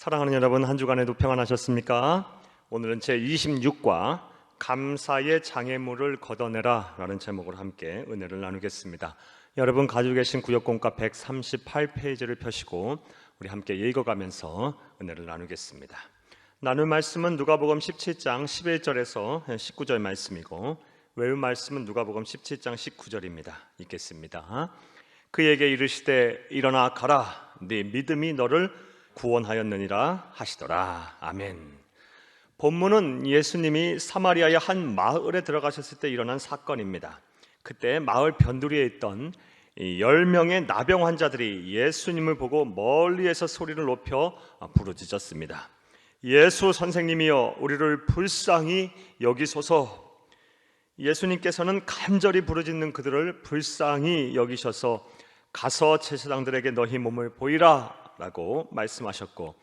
사랑하는 여러분 한 주간에도 평안하셨습니까? 오늘은 제 26과 감사의 장애물을 걷어내라 라는 제목으로 함께 은혜를 나누겠습니다. 여러분 가지고 계신 구역공과 138페이지를 펴시고 우리 함께 읽어가면서 은혜를 나누겠습니다. 나눌 말씀은 누가복음 17장 11절에서 19절 말씀이고 외울 말씀은 누가복음 17장 19절입니다. 읽겠습니다. 그에게 이르시되 일어나 가라 네 믿음이 너를 구원하였느니라 하시더라. 아멘. 본문은 예수님이 사마리아의 한 마을에 들어가셨을 때 일어난 사건입니다. 그때 마을 변두리에 있던 이 10명의 나병 환자들이 예수님을 보고 멀리에서 소리를 높여 부르짖었습니다. 예수 선생님이여 우리를 불쌍히 여기소서. 예수님께서는 간절히 부르짖는 그들을 불쌍히 여기셔서 가서 제사장들에게 너희 몸을 보이라 라고 말씀하셨고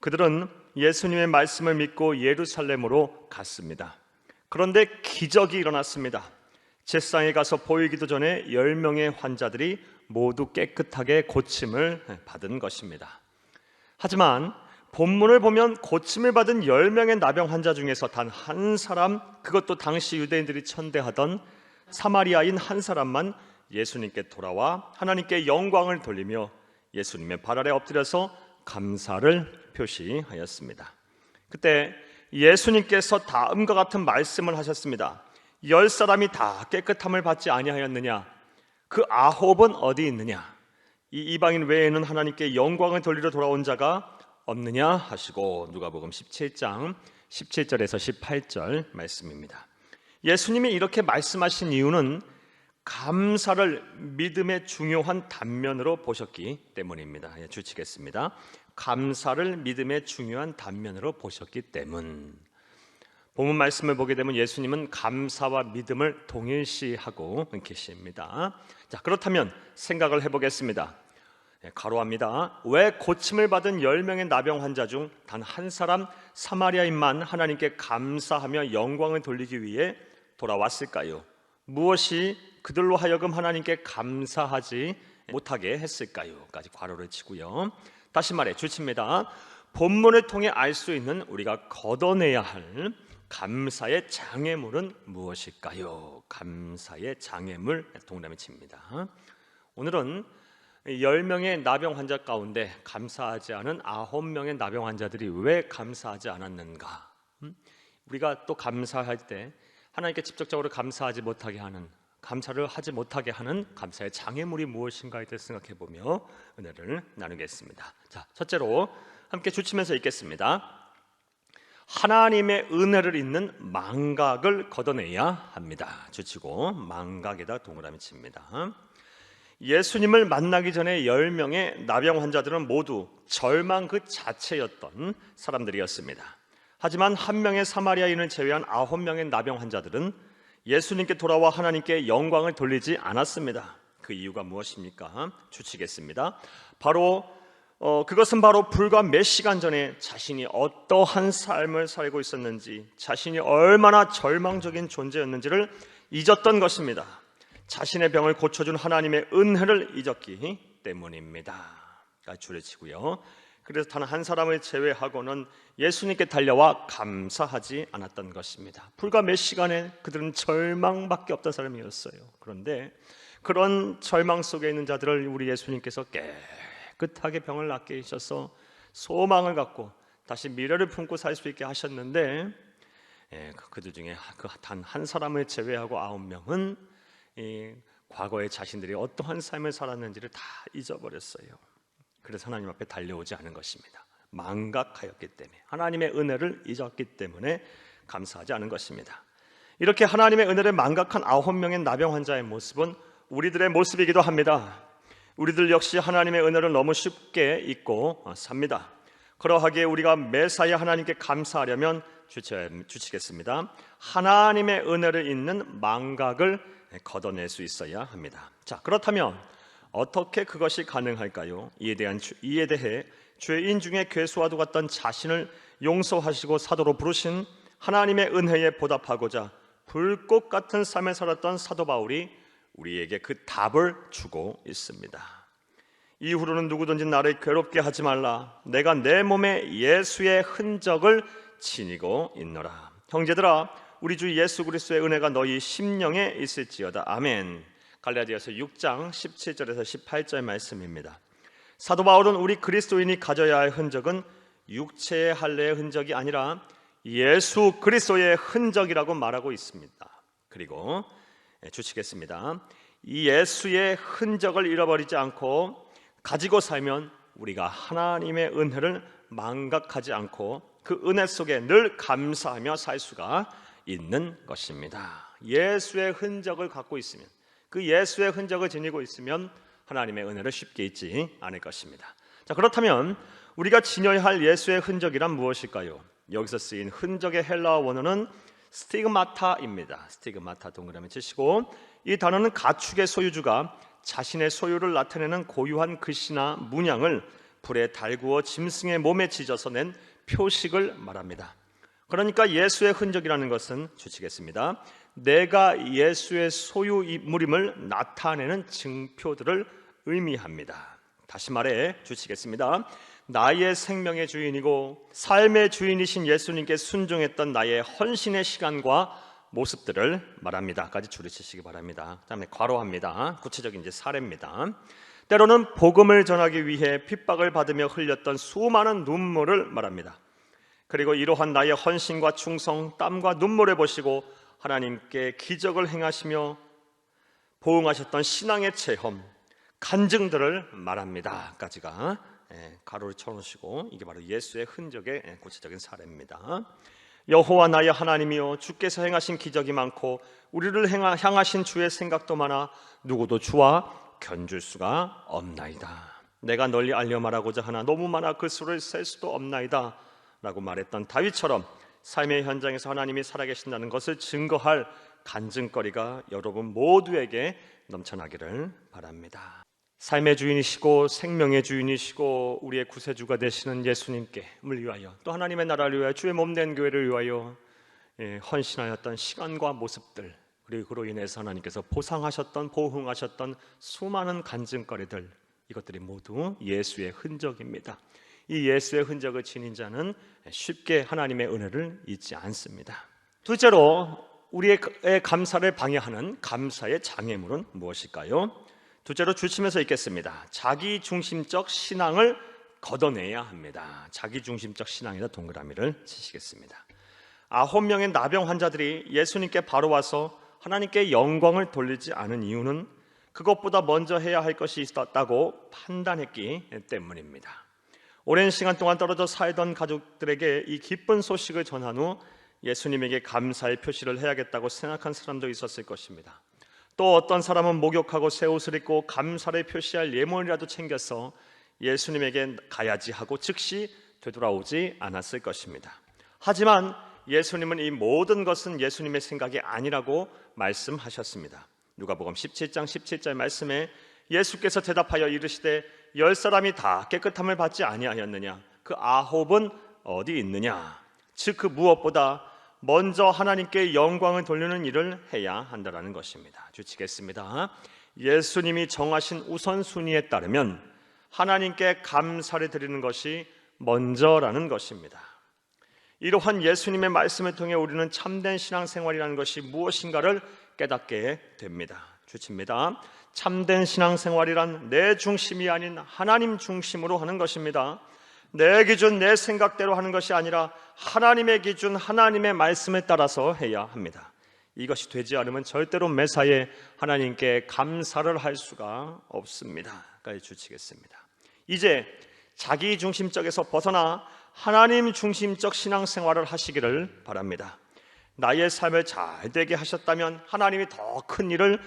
그들은 예수님의 말씀을 믿고 예루살렘으로 갔습니다. 그런데 기적이 일어났습니다. 제상에 가서 보이기도 전에 10명의 환자들이 모두 깨끗하게 고침을 받은 것입니다. 하지만 본문을 보면 고침을 받은 10명의 나병 환자 중에서 단 한 사람, 그것도 당시 유대인들이 천대하던 사마리아인 한 사람만 예수님께 돌아와 하나님께 영광을 돌리며 예수님의 발 아래 엎드려서 감사를 표시하였습니다. 그때 예수님께서 다음과 같은 말씀을 하셨습니다. 열 사람이 다 깨끗함을 받지 아니하였느냐? 그 아홉은 어디 있느냐? 이 이방인 외에는 하나님께 영광을 돌리러 돌아온 자가 없느냐 하시고 누가복음 17장 17절에서 18절 말씀입니다. 예수님이 이렇게 말씀하신 이유는 감사를 믿음의 중요한 단면으로 보셨기 때문입니다. 예, 주치겠습니다. 감사를 믿음의 중요한 단면으로 보셨기 때문. 본문 말씀을 보게 되면 예수님은 감사와 믿음을 동일시하고 계십니다. 자, 그렇다면 생각을 해보겠습니다. 예, 가로합니다. 왜 고침을 받은 10명의 나병 환자 중 단 한 사람 사마리아인만 하나님께 감사하며 영광을 돌리기 위해 돌아왔을까요? 무엇이 그들로 하여금 하나님께 감사하지 못하게 했을까요?까지 괄호를 치고요. 다시 말해 주칩니다. 본문을 통해 알 수 있는 우리가 걷어내야 할 감사의 장애물은 무엇일까요? 감사의 장애물 동그라미 칩니다. 오늘은 10명의 나병 환자 가운데 감사하지 않은 9명의 나병 환자들이 왜 감사하지 않았는가? 음? 우리가 또 감사할 때 하나님께 직접적으로 감사하지 못하게 하는 감사를 하지 못하게 하는 감사의 장애물이 무엇인가에 대해 생각해 보며 은혜를 나누겠습니다. 자, 첫째로 함께 주치면서 읽겠습니다. 하나님의 은혜를 잇는 망각을 걷어내야 합니다. 주치고 망각에다 동그라미 칩니다. 예수님을 만나기 전에 10명의 나병 환자들은 모두 절망 그 자체였던 사람들이었습니다. 하지만 한 명의 사마리아인을 제외한 아홉 명의 나병 환자들은 예수님께 돌아와 하나님께 영광을 돌리지 않았습니다. 그 이유가 무엇입니까? 주치겠습니다. 바로 어, 그것은 바로 불과 몇 시간 전에 자신이 어떠한 삶을 살고 있었는지, 자신이 얼마나 절망적인 존재였는지를 잊었던 것입니다. 자신의 병을 고쳐준 하나님의 은혜를 잊었기 때문입니다. 줄을 치고요. 그래서 단 한 사람을 제외하고는 예수님께 달려와 감사하지 않았던 것입니다. 불과 몇 시간에 그들은 절망밖에 없던 사람이었어요. 그런데 그런 절망 속에 있는 자들을 우리 예수님께서 깨끗하게 병을 낫게 하셔서 소망을 갖고 다시 미래를 품고 살 수 있게 하셨는데 예, 그, 그들 중에 그 단 한 사람을 제외하고 아홉 명은 과거에 자신들이 어떠한 삶을 살았는지를 다 잊어버렸어요. 그래서 하나님 앞에 달려오지 않은 것입니다. 망각하였기 때문에 하나님의 은혜를 잊었기 때문에 감사하지 않은 것입니다. 이렇게 하나님의 은혜를 망각한 아홉 명의 나병 환자의 모습은 우리들의 모습이기도 합니다. 우리들 역시 하나님의 은혜를 너무 쉽게 잊고 삽니다. 그러하기에 우리가 매사에 하나님께 감사하려면 주치겠습니다. 하나님의 은혜를 잊는 망각을 걷어낼 수 있어야 합니다. 자, 그렇다면 어떻게 그것이 가능할까요? 이에 대한 이에 대해 죄인 중에 괴수와도 같던 자신을 용서하시고 사도로 부르신 하나님의 은혜에 보답하고자 불꽃 같은 삶을 살았던 사도 바울이 우리에게 그 답을 주고 있습니다. 이후로는 누구든지 나를 괴롭게 하지 말라. 내가 내 몸에 예수의 흔적을 지니고 있노라. 형제들아, 우리 주 예수 그리스도의 은혜가 너희 심령에 있을지어다. 아멘. 갈라디아서 6장 17절에서 18절 말씀입니다. 사도 바울은 우리 그리스도인이 가져야 할 흔적은 육체의 할례의 흔적이 아니라 예수 그리스도의 흔적이라고 말하고 있습니다. 그리고 예, 주치겠습니다. 이 예수의 흔적을 잃어버리지 않고 가지고 살면 우리가 하나님의 은혜를 망각하지 않고 그 은혜 속에 늘 감사하며 살 수가 있는 것입니다. 예수의 흔적을 갖고 있으면 그 예수의 흔적을 지니고 있으면 하나님의 은혜를 쉽게 잊지 않을 것입니다. 자, 그렇다면 우리가 지녀야 할 예수의 흔적이란 무엇일까요? 여기서 쓰인 흔적의 헬라어 원어는 스티그마타입니다. 스티그마타 동그라미 치시고 이 단어는 가축의 소유주가 자신의 소유를 나타내는 고유한 글씨나 문양을 불에 달구어 짐승의 몸에 찢어서 낸 표식을 말합니다. 그러니까 예수의 흔적이라는 것은 주치겠습니다. 내가 예수의 소유물임을 나타내는 증표들을 의미합니다. 다시 말해 주치겠습니다. 나의 생명의 주인이고 삶의 주인이신 예수님께 순종했던 나의 헌신의 시간과 모습들을 말합니다.까지 줄이시기 바랍니다. 그다음에 괄호합니다. 구체적인 이제 사례입니다. 때로는 복음을 전하기 위해 핍박을 받으며 흘렸던 수많은 눈물을 말합니다. 그리고 이러한 나의 헌신과 충성, 땀과 눈물을 보시고 하나님께 기적을 행하시며 보응하셨던 신앙의 체험, 간증들을 말합니다.까지가 예, 가로를 쳐놓으시고 이게 바로 예수의 흔적의 예, 구체적인 사례입니다. 여호와 나의 하나님이여 주께서 행하신 기적이 많고 우리를 향하신 주의 생각도 많아 누구도 주와 견줄 수가 없나이다. 내가 널리 알려 말하고자 하나 너무 많아 그 수를 셀 수도 없나이다. 라고 말했던 다윗처럼 삶의 현장에서 하나님이 살아계신다는 것을 증거할 간증거리가 여러분 모두에게 넘쳐나기를 바랍니다. 삶의 주인이시고 생명의 주인이시고 우리의 구세주가 되시는 예수님께을 위하여 또 하나님의 나라를 위하여 주의 몸 된 교회를 위하여 예, 헌신하였던 시간과 모습들 그리고 그로 인해서 하나님께서 보상하셨던 보응하셨던 수많은 간증거리들 이것들이 모두 예수의 흔적입니다. 이 예수의 흔적을 지닌 자는 쉽게 하나님의 은혜를 잊지 않습니다. 둘째로 우리의 감사를 방해하는 감사의 장애물은 무엇일까요? 둘째로 주치면서 읽겠습니다. 자기 중심적 신앙을 걷어내야 합니다. 자기 중심적 신앙이다 동그라미를 치시겠습니다. 아홉 명의 나병 환자들이 예수님께 바로 와서 하나님께 영광을 돌리지 않은 이유는 그것보다 먼저 해야 할 것이 있었다고 판단했기 때문입니다. 오랜 시간 동안 떨어져 살던 가족들에게 이 기쁜 소식을 전한 후 예수님에게 감사의 표시를 해야겠다고 생각한 사람도 있었을 것입니다. 또 어떤 사람은 목욕하고 새 옷을 입고 감사를 표시할 예물이라도 챙겨서 예수님에게 가야지 하고 즉시 되돌아오지 않았을 것입니다. 하지만 예수님은 이 모든 것은 예수님의 생각이 아니라고 말씀하셨습니다. 누가복음 17장 17절 말씀에 예수께서 대답하여 이르시되 열 사람이 다 깨끗함을 받지 아니하였느냐 그 아홉은 어디 있느냐 즉 그 무엇보다 먼저 하나님께 영광을 돌리는 일을 해야 한다라는 것입니다. 주치겠습니다. 예수님이 정하신 우선순위에 따르면 하나님께 감사를 드리는 것이 먼저라는 것입니다. 이러한 예수님의 말씀을 통해 우리는 참된 신앙생활이라는 것이 무엇인가를 깨닫게 됩니다. 주칩니다. 참된 신앙생활이란 내 중심이 아닌 하나님 중심으로 하는 것입니다. 내 기준, 내 생각대로 하는 것이 아니라 하나님의 기준, 하나님의 말씀에 따라서 해야 합니다. 이것이 되지 않으면 절대로 매사에 하나님께 감사를 할 수가 없습니다. 까지 주치겠습니다. 이제 자기 중심적에서 벗어나 하나님 중심적 신앙생활을 하시기를 바랍니다. 나의 삶을 잘 되게 하셨다면 하나님이 더 큰 일을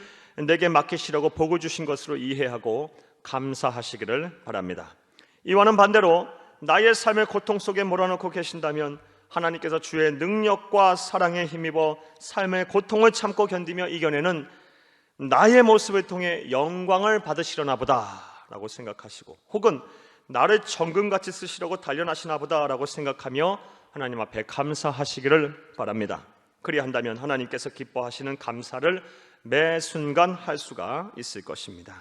내게 맡기시려고 복을 주신 것으로 이해하고 감사하시기를 바랍니다. 이와는 반대로 나의 삶의 고통 속에 몰아넣고 계신다면 하나님께서 주의 능력과 사랑에 힘입어 삶의 고통을 참고 견디며 이겨내는 나의 모습을 통해 영광을 받으시려나 보다라고 생각하시고 혹은 나를 정금같이 쓰시려고 단련하시나 보다라고 생각하며 하나님 앞에 감사하시기를 바랍니다. 그리한다면 하나님께서 기뻐하시는 감사를 매 순간 할 수가 있을 것입니다.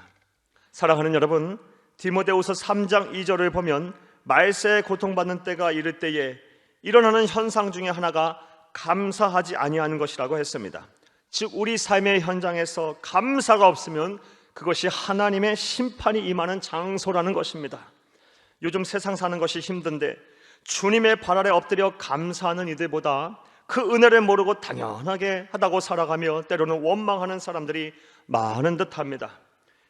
사랑하는 여러분, 디모데후서 3장 2절을 보면 말세에 고통받는 때가 이를 때에 일어나는 현상 중에 하나가 감사하지 아니하는 것이라고 했습니다. 즉 우리 삶의 현장에서 감사가 없으면 그것이 하나님의 심판이 임하는 장소라는 것입니다. 요즘 세상 사는 것이 힘든데 주님의 발 아래 엎드려 감사하는 이들보다 그 은혜를 모르고 당연하게 하다고 살아가며 때로는 원망하는 사람들이 많은 듯합니다.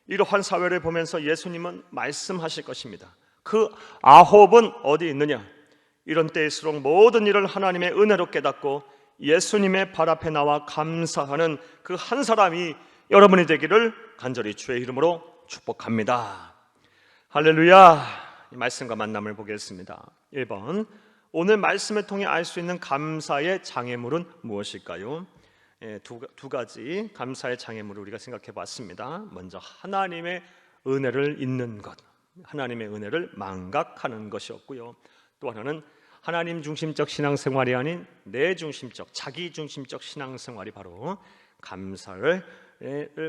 이러한 사회를 보면서 예수님은 말씀하실 것입니다. 그 아홉은 어디 있느냐? 이런 때일수록 모든 일을 하나님의 은혜로 깨닫고 예수님의 발 앞에 나와 감사하는 그 한 사람이 여러분이 되기를 간절히 주의 이름으로 축복합니다. 할렐루야. 이 말씀과 만남을 보겠습니다. 1번. 오늘 말씀을 통해 알 수 있는 감사의 장애물은 무엇일까요? 예, 두, 두 가지 감사의 장애물을 우리가 생각해 봤습니다. 먼저 하나님의 은혜를 잊는 것, 하나님의 은혜를 망각하는 것이었고요. 또 하나는 하나님 중심적 신앙생활이 아닌 내 중심적, 자기 중심적 신앙생활이 바로 감사를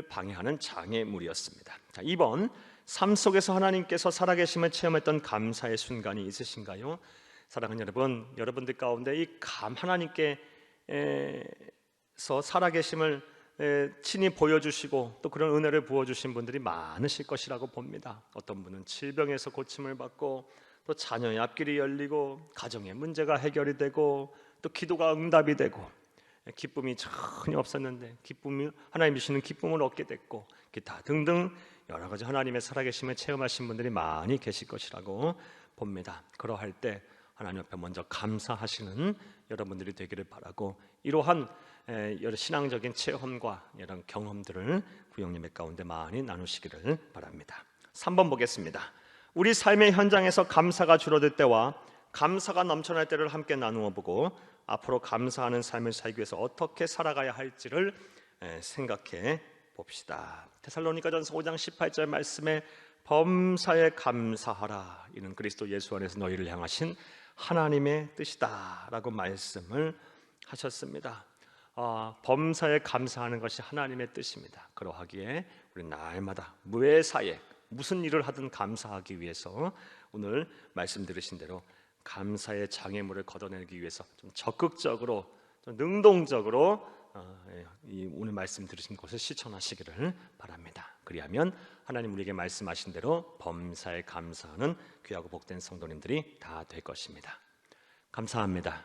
방해하는 장애물이었습니다. 자, 2번 삶 속에서 하나님께서 살아계심을 체험했던 감사의 순간이 있으신가요? 사랑하는 여러분, 여러분들 가운데 이 감 하나님께서 살아계심을 에, 친히 보여주시고 또 그런 은혜를 부어주신 분들이 많으실 것이라고 봅니다. 어떤 분은 질병에서 고침을 받고 또 자녀의 앞길이 열리고 가정의 문제가 해결이 되고 또 기도가 응답이 되고 기쁨이 전혀 없었는데 기쁨이 하나님 주시는 기쁨을 얻게 됐고 기타 등등 여러 가지 하나님의 살아계심을 체험하신 분들이 많이 계실 것이라고 봅니다. 그러할 때 하나님 앞에 먼저 감사하시는 여러분들이 되기를 바라고 이러한 신앙적인 체험과 이런 경험들을 구형님의 가운데 많이 나누시기를 바랍니다. 3번 보겠습니다. 우리 삶의 현장에서 감사가 줄어들 때와 감사가 넘쳐날 때를 함께 나누어 보고 앞으로 감사하는 삶을 살기 위해서 어떻게 살아가야 할지를 에, 생각해 봅시다. 테살로니가전서 5장 18절 말씀에 범사에 감사하라 이는 그리스도 예수 안에서 너희를 향하신 하나님의 뜻이다라고 말씀을 하셨습니다. 어, 범사에 감사하는 것이 하나님의 뜻입니다. 그러하기에 우리 날마다 무회사에 무슨 일을 하든 감사하기 위해서 오늘 말씀 들으신 대로 감사의 장애물을 걷어내기 위해서 좀 적극적으로 좀 능동적으로 오늘 말씀 들으신 것을 실천하시기를 바랍니다. 그리하면 하나님 우리에게 말씀하신 대로 범사에 감사하는 귀하고 복된 성도님들이 다 될 것입니다. 감사합니다.